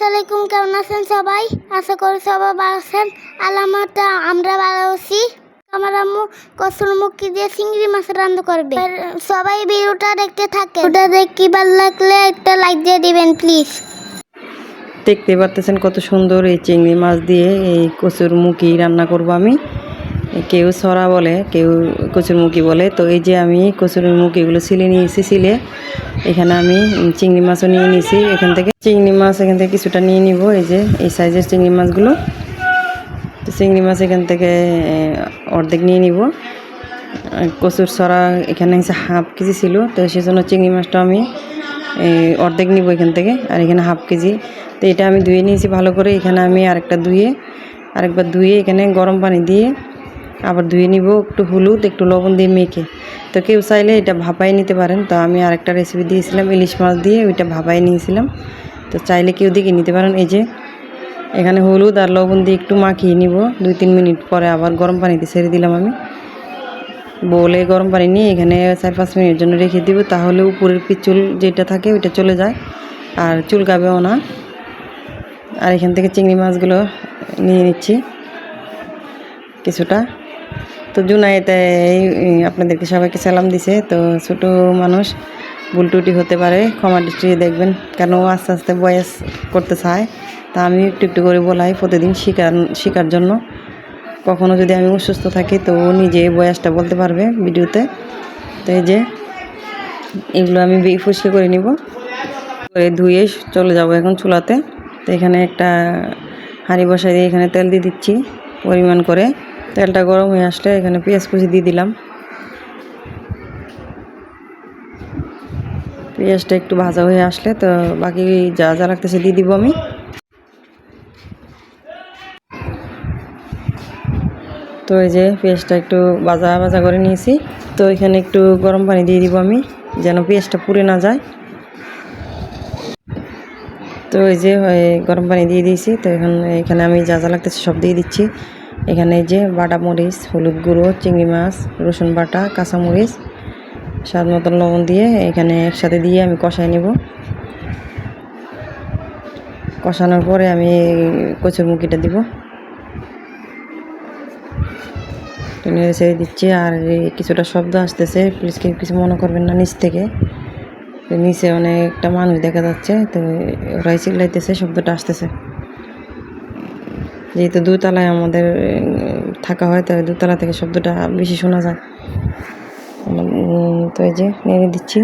আসসালামাইকুম কেমন আছেন সবাই? আশা করি সবাই ভালো আছেন। আলামত আমরা ভালো আছি। আমার আম্মু কসুর মুখি দিয়ে চিংড়ি মাছ রান্না করবে। সবাই ভিডিওটা দেখতে থাকে ওটা দেখি ভালো লাগলে একটা লাইক দিয়ে দিবেন প্লিজ দেখতে পারতেছেন কত সুন্দর এই চিংড়ি মাছ দিয়ে এই কচুর মুখি রান্না করব আমি। কেউ সরা বলে, কেউ কচুর মুখি বলে। তো এই যে আমি কচুর মুখিগুলো সিলে নিয়েছি, সিলে এখানে আমি চিংড়ি মাছও নিয়ে নিয়েছি এখান থেকে চিংড়ি মাছ এখান থেকে কিছুটা নিয়ে নিব, এই যে এই সাইজের চিংড়ি মাছগুলো। তো চিংড়ি মাছ এখান থেকে অর্ধেক নিয়ে নিব। কচুর সরা এখানে হচ্ছে হাফ কেজি ছিল, তো সেজন্য চিংড়ি মাছটা আমি অর্ধেক নিব এখান থেকে, আর এখানে হাফ কেজি। তো এটা আমি ধুয়ে নিয়েছি ভালো করে, এখানে আমি আরেকটা ধুয়ে, আরেকবার ধুয়ে এখানে গরম পানি দিয়ে আবার ধুয়ে নিব, একটু হলুদ, একটু লবণ দিয়ে মেখে। তো কেউ চাইলে এটা ভাপাই নিতে পারেন। তো আমি আরেকটা রেসিপি দিয়েছিলাম, ইলিশ মাছ দিয়ে, ওইটা ভাপাই নিয়েছিলাম। তো চাইলে কেউ দিকে নিতে পারেন, এই যে এখানে হলুদ আর লবণ দিয়ে একটু মাখিয়ে নিব। দুই তিন মিনিট পরে আবার গরম পানিতে ছেড়ে দিলাম আমি। বলে গরম পানি নিয়ে এখানে চার পাঁচ মিনিটের জন্য রেখে দিব, তাহলে উপরের পিচুল যেটা থাকে ওইটা চলে যায়, আর চুলকাবেও না। আর এখান থেকে চিংড়ি মাছগুলো নিয়ে নিচ্ছি কিছুটা। তো জুনাইতে এই আপনাদেরকে সবাইকে সালাম দিছে। তো ছোট মানুষ ভুল টুটি হতে পারে, ক্ষমা দৃষ্টি দেখবেন কেন ও আস্তে আস্তে বয়স করতে চায় তা আমি একটু একটু করে বলাই প্রতিদিন শেখার শেখার জন্য। কখনো যদি আমি অসুস্থ থাকি, তো ও নিজে বয়সটা বলতে পারবে ভিডিওতে। তো এই যে, এগুলো আমি পরিষ্কার করে নিব। করে ধুয়ে চলে যাব এখন চুলাতে। তো এখানে একটা হাঁড়ি বসাই দিয়ে এখানে তেল দিয়ে দিচ্ছি পরিমাণ করে। তেলটা গরম হয়ে আসলে এখানে পেঁয়াজ কুচি দিয়ে দিলাম। পেঁয়াজটা একটু ভাজা হয়ে আসলে তো বাকি যা যা লাগতেছে দিয়ে দিব আমি। তো এই যে পেঁয়াজটা একটু ভাজা ভাজা করে নিয়েছি। তো এখানে একটু গরম পানি দিয়ে দিব আমি, যেন পেঁয়াজটা পুড়ে না যায়। তো এই যে গরম পানি দিয়ে দিয়েছি। তো এখন এখানে আমি যা যা লাগতেছে সব দিয়ে দিচ্ছি। এখানে যে বাটা মরিচ, হলুদ গুঁড়ো, চিংড়ি মাছ, রসুন বাটা কাঁচামরিচ স্বাদ মতন লবণ দিয়ে এখানে একসাথে দিয়ে আমি কষাই নেব। কষানোর পরে আমি কচুর মুখিটা দিব। নেড়ে ছেড়ে দিচ্ছি আর কিছুটা শব্দ আসতেছে। প্লিজ কিছু মনে করবেন না নিচ থেকে। নিচে অনেকটা মানুষ দেখা যাচ্ছে, তো ওরাই চিল্লাইতেছে, শব্দটা আসতেছে। যেহেতু দুতলায় আমাদের থাকা হয়, তাই দুতলা থেকে শব্দটা বেশি শোনা যায়। তো এই যে নেড়ে দিচ্ছি।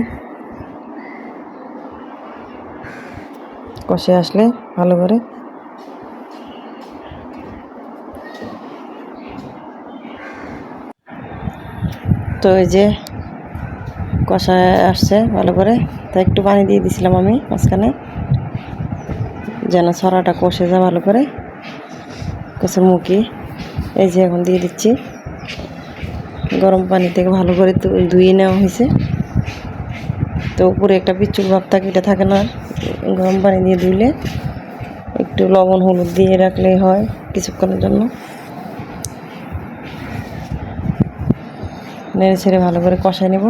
কষে আসলে ভালো করে। তো এই যে কষা আসছে ভালো করে। তো একটু পানি দিয়ে দিছিলাম আমি মাঝখানে, যেন ছড়াটা কষে যায় ভালো করে। কষার মুখি। এই যে এখন দিয়ে দিচ্ছি। গরম পানি থেকে ভালো করে ধুয়ে নেওয়া হয়েছে। তো উপরে একটা পিচুর ভাব থাকে, এটা থাকে না। গরম পানি দিয়ে ধুইলে একটু লবণ, হলুদ দিয়ে রাখলেই হয় কিছুক্ষণের জন্য। নেড়ে ছেড়ে ভালো করে কষাই নেব।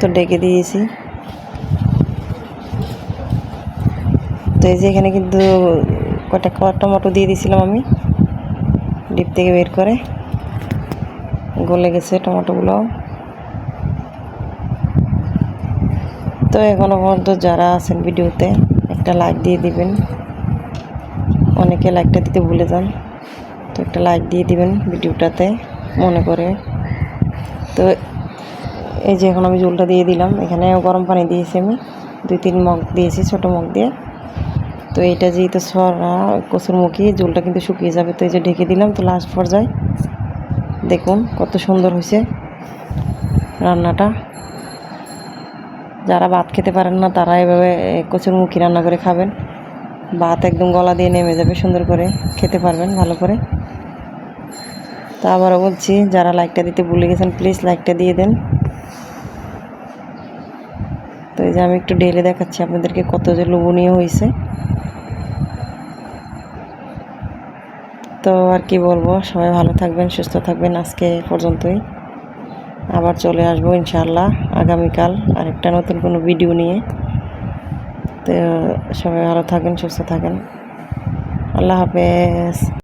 তো ডেকে দিয়েছি। তো এই যে এখানে কিন্তু কটা কটা টমেটো দিয়ে দিয়েছিলাম আমি, ডিপ থেকে বের করে। গলে গেছে টমেটোগুলো। তো এখনও পর্যন্ত যারা আছেন ভিডিওতে, একটা লাইক দিয়ে দিবেন। অনেকে লাইকটা দিতে ভুলে যান। তো একটা লাইক দিয়ে দিবেন ভিডিওটাতে, মনে করে। তো এই যে এখন আমি জলটা দিয়ে দিলাম। এখানে গরম পানি দিয়েছি আমি। দুই, তিন মগ দিয়েছি, ছোটো মগ দিয়ে। তো এইটা যেহেতু সরা কচুর মুখি জলটা কিন্তু শুকিয়ে যাবে। তো এই যে ঢেকে দিলাম, তো লাস্ট পর্যায়ে। দেখুন কত সুন্দর হয়েছে রান্নাটা। যারা ভাত খেতে পারেন না, তারা এভাবে কচুর মুখি রান্না করে খাবেন। ভাত একদম গলা দিয়ে নেমে যাবে, সুন্দর করে খেতে পারবেন, ভালো করে। তা আবারও বলছি, যারা লাইকটা দিতে ভুলে গেছেন প্লিজ লাইকটা দিয়ে দেন। এই যে আমি একটু ঢেলে দেখাচ্ছি আপনাদেরকে কত যে লোভনীয় হয়েছে তো আর কি বলব, সবাই ভালো থাকবেন, সুস্থ থাকবেন আজকে পর্যন্তই। আবার চলে আসব ইনশাআল্লাহ আগামীকাল আরেকটা নতুন কোনো ভিডিও নিয়ে। তো সবাই ভালো থাকেন, সুস্থ থাকেন। আল্লাহ হাফেজ।